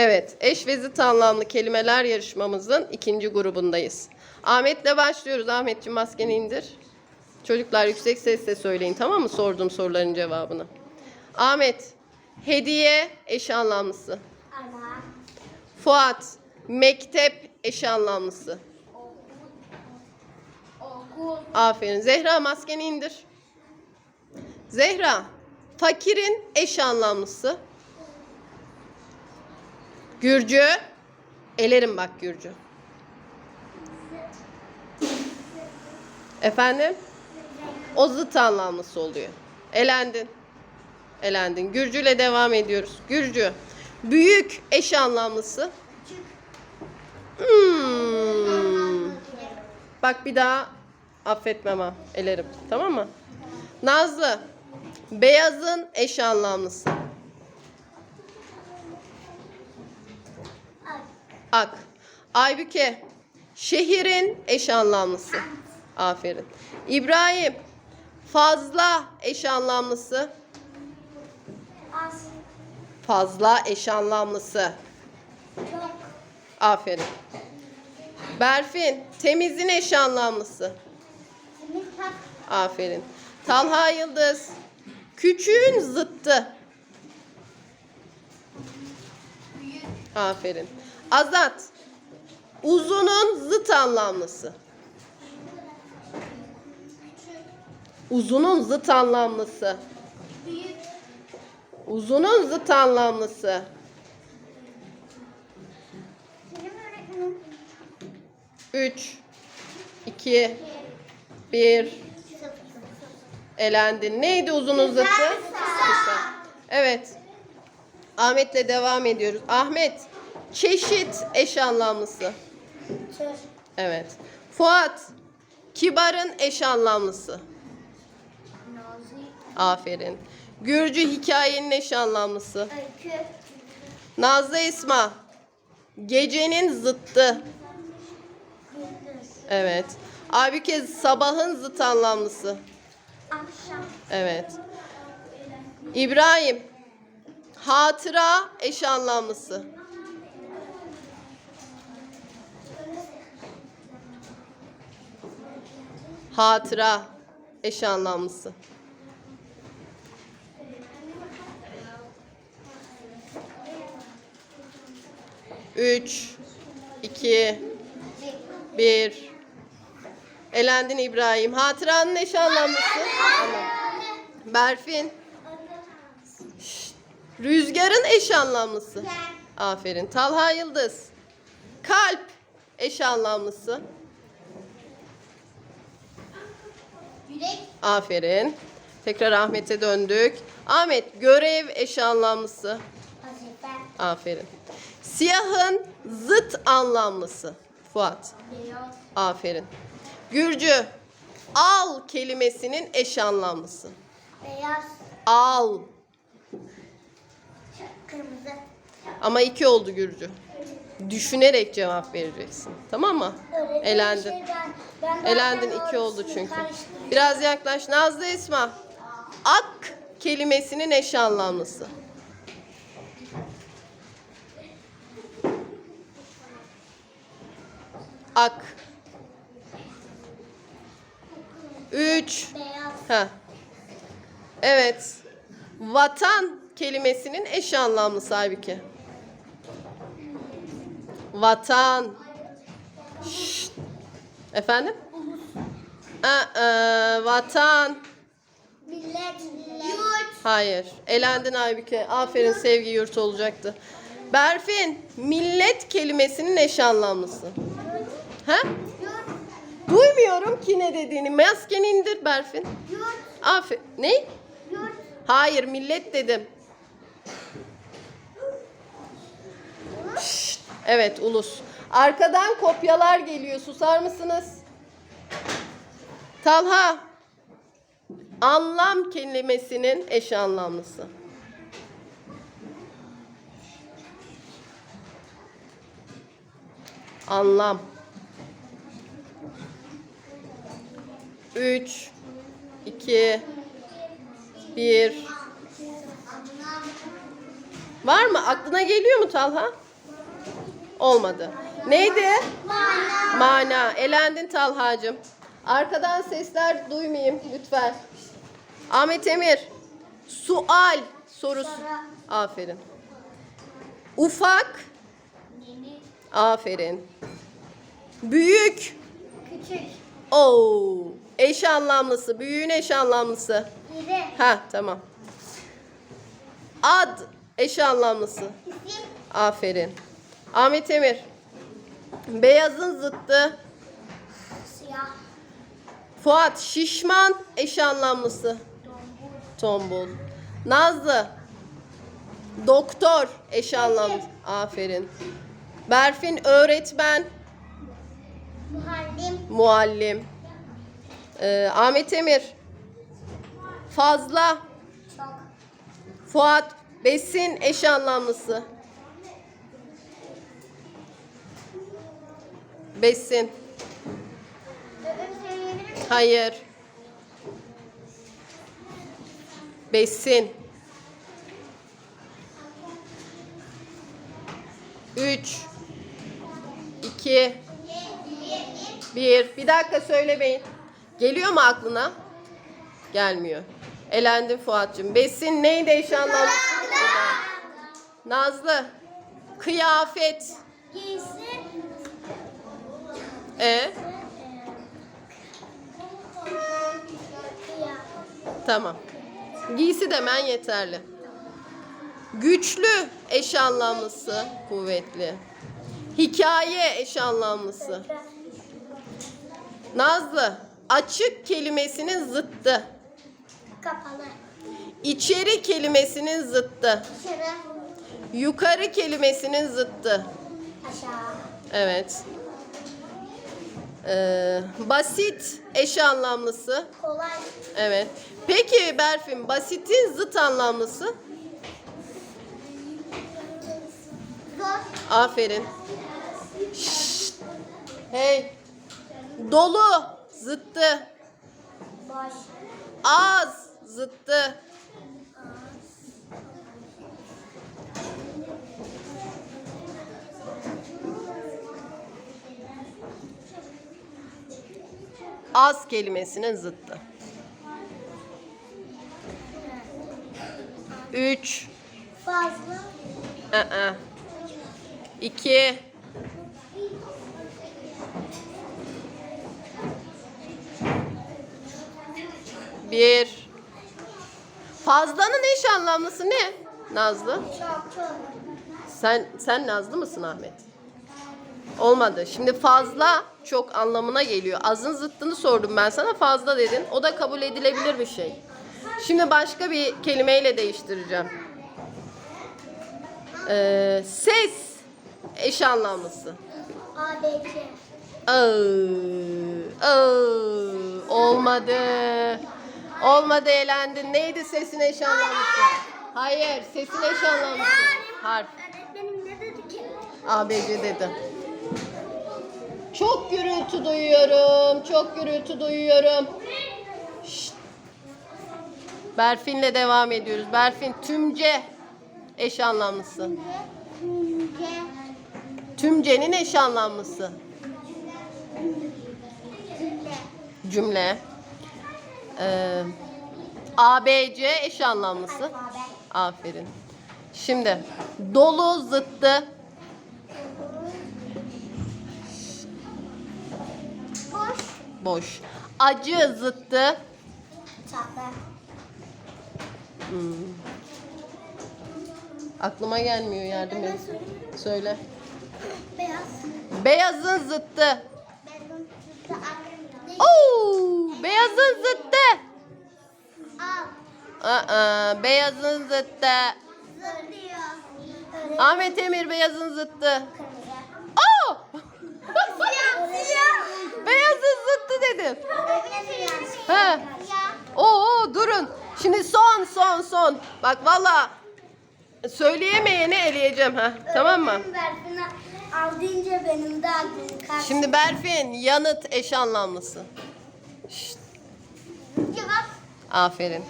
Evet, eş ve zıt anlamlı kelimeler yarışmamızın ikinci grubundayız. Ahmet'le başlıyoruz. Ahmetciğim maskeni indir. Çocuklar yüksek sesle söyleyin tamam mı sorduğum soruların cevabını. Ahmet, hediye eş anlamlısı. Ana. Fuat, mektep eş anlamlısı. Okul. Aferin. Zehra maskeni indir. Zehra, fakirin eş anlamlısı. Gürcü, elerim bak Gürcü. Efendim? O zıt anlamlısı oluyor. Elendin. Elendin. Gürcü ile devam ediyoruz. Gürcü. Büyük eş anlamlısı. Hmm. Bak bir daha affetmem ha. Elerim. Tamam mı? Nazlı. Beyazın eş anlamlısı. Ak. Aybüke. Şehrin eş anlamlısı. Aferin. İbrahim. Fazla eş anlamlısı. Az. Fazla eş anlamlısı. Aferin. Berfin. Temizin eş anlamlısı. Aferin. Talha Yıldız. Küçüğün zıttı. Aferin. Azat. Uzunun zıt anlamlısı. Uzunun zıt anlamlısı. Uzunun zıt anlamlısı. Benim öğretmenim. 3 2 1 Sıfır. Elendin. Neydi uzunun zıttı? Kısa. Evet. Ahmet'le devam ediyoruz. Ahmet. Çeşit eş anlamlısı. Tür. Evet. Fuat. Kibarın eş anlamlısı. Nazik. Aferin. Gürcü hikayenin eş anlamlısı. Öykü. Nazlı Esma. Gecenin zıttı. Gündüz. Evet. Aybüke sabahın zıt anlamlısı. Akşam. Evet. İbrahim. Hatıra eş anlamlısı. Hatıra eş anlamlısı. Üç, iki, bir. Elendin İbrahim. Hatıranın eş anlamlısı. Tamam. Berfin. Rüzgarın eş anlamlısı. Aferin. Talha Yıldız. Kalp eş anlamlısı. Yürek. Aferin. Tekrar Ahmet'e döndük. Ahmet görev eş anlamlısı. Vazife. Aferin. Siyahın zıt anlamlısı. Fuat. Beyaz. Aferin. Gürcü. Al kelimesinin eş anlamlısı. Beyaz. Al. Kırmızı. Ama iki oldu Gürcü. Düşünerek cevap vereceksin. Tamam mı? Öğretmenim, Elendin. şey ben- ben Elendin iki oldu çünkü. karıştırıyorum. Biraz yaklaş. Nazlı Esma. Ak kelimesinin eş anlamlısı. Ak. Üç. Ha. Evet. Vatan kelimesinin eş anlamlısı halbuki. Vatan. Şşt. Efendim? Aa, vatan. Millet. Yurt. Hayır. Elendin Aybüke. Aferin sevgi yurt olacaktı. Berfin. Millet kelimesinin eş anlamlısı. Ha? Yurt. Duymuyorum ki ne dediğini. Maskeni indir Berfin. Yurt. Aferin. Ne? Yurt. Hayır millet dedim. Şşt. Evet ulus. Arkadan kopyalar geliyor. Susar mısınız? Talha. Anlam kelimesinin eş anlamlısı. Anlam. Üç, iki, bir. Var mı? Aklına geliyor mu Talha? Olmadı. Neydi? Mana. Mana. Elendin Talhacığım. Arkadan sesler duymayayım lütfen. Ahmet Emir. Sual sorusu. Soru. Aferin. Ufak. Aferin. Büyük. Küçük. Oo. Eş anlamlısı. Büyüğün eş anlamlısı. İri. Ha tamam. Ad. Eş anlamlısı. İsim. Aferin. Ahmet Emir. Beyazın zıttı. Fuat. Şişman. Eş anlamlısı. Dombul. Tombul. Nazlı. Doktor. Eş anlamlısı. Aferin. Berfin. Öğretmen. Muhallim. Muallim. Ee, Ahmet Emir. Fazla. Çok. Fuat. Besin. Eş anlamlısı. Besin. Hayır. Besin. Üç. iki, Bir. Bir dakika söylemeyin. Geliyor mu aklına? Gelmiyor. Elendin Fuat'cığım. Besin neydi eş anlamlısı? Nazlı. Kıyafet. Giysi. E Kıyafet. Tamam. Giysi demen yeterli. Güçlü eş anlamlısı, kuvvetli. Hikaye eş anlamlısı. Nazlı, açık kelimesinin zıttı. Kapalı. İçeri kelimesinin zıttı. Dışarı. Yukarı kelimesinin zıttı. Aşağı. Evet. Ee, basit eş anlamlısı. Kolay. Evet. Peki Berfin, basitin zıt anlamlısı? Zor. Aferin. Şşt. Hey. Dolu zıttı. Boş. Az zıttı. Az kelimesinin zıttı. Üç. Fazla. ı-ı. İki. Bir. Fazlanın eş anlamlısı ne? Nazlı. Çok çok. Sen sen Nazlı mısın Ahmet? Olmadı. Şimdi fazla çok anlamına geliyor. Azın zıttını sordum ben sana fazla dedin. O da kabul edilebilir bir şey. Şimdi başka bir kelimeyle değiştireceğim. Ee, ses eş anlamlısı. ABC. Aa, aa, olmadı. Olmadı elendin. Neydi sesin eş anlamlısı? Hayır, sesin eş anlamlısı. Harf. Öğretmenim ne dedi ki? ABC dedi. Çok gürültü duyuyorum. Çok gürültü duyuyorum. Şşt. Berfin'le devam ediyoruz. Berfin tümce eş anlamlısı. Ince. Tümcenin eş anlamlısı. Cümle. Cümle. Ee, ABC eş anlamlısı. Aferin. Şimdi dolu zıttı. Boş. Acı zıttı. Tahta. Hmm. Aklıma gelmiyor yardım et. Söyle. Beyaz. Beyazın zıttı. Beyazın. Oo, beyazın zıttı. Al. Aa, beyazın zıttı. Ahmet Emir beyazın zıttı. Siyah. Siyah. beyazın zıttı dedim. Siyah. Oo durun. Şimdi son son son. Bak valla söyleyemeyeni eleyeceğim ha. Tamam mı? Al deyince benim de aklım kaçtı. Şimdi Berfin yanıt eş anlamlısı. Cevap Aferin.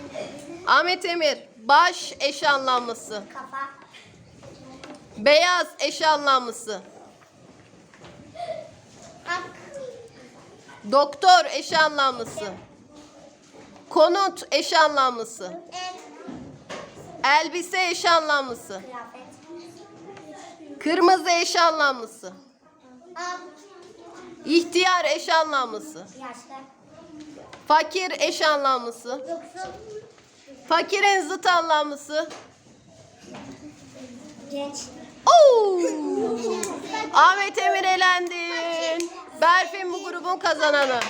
Ahmet Emir baş eş anlamlısı. kafa. Beyaz eş anlamlısı. Doktor eş anlamlısı. Konut eş anlamlısı. El. Elbise eş anlamlısı. Kırmızı eş anlamlısı. İhtiyar eş anlamlısı. Fakir eş anlamlısı. Fakirin zıt anlamlısı. Genç. Oo! Ahmet Emir elendin. Berfin bu grubun kazananı.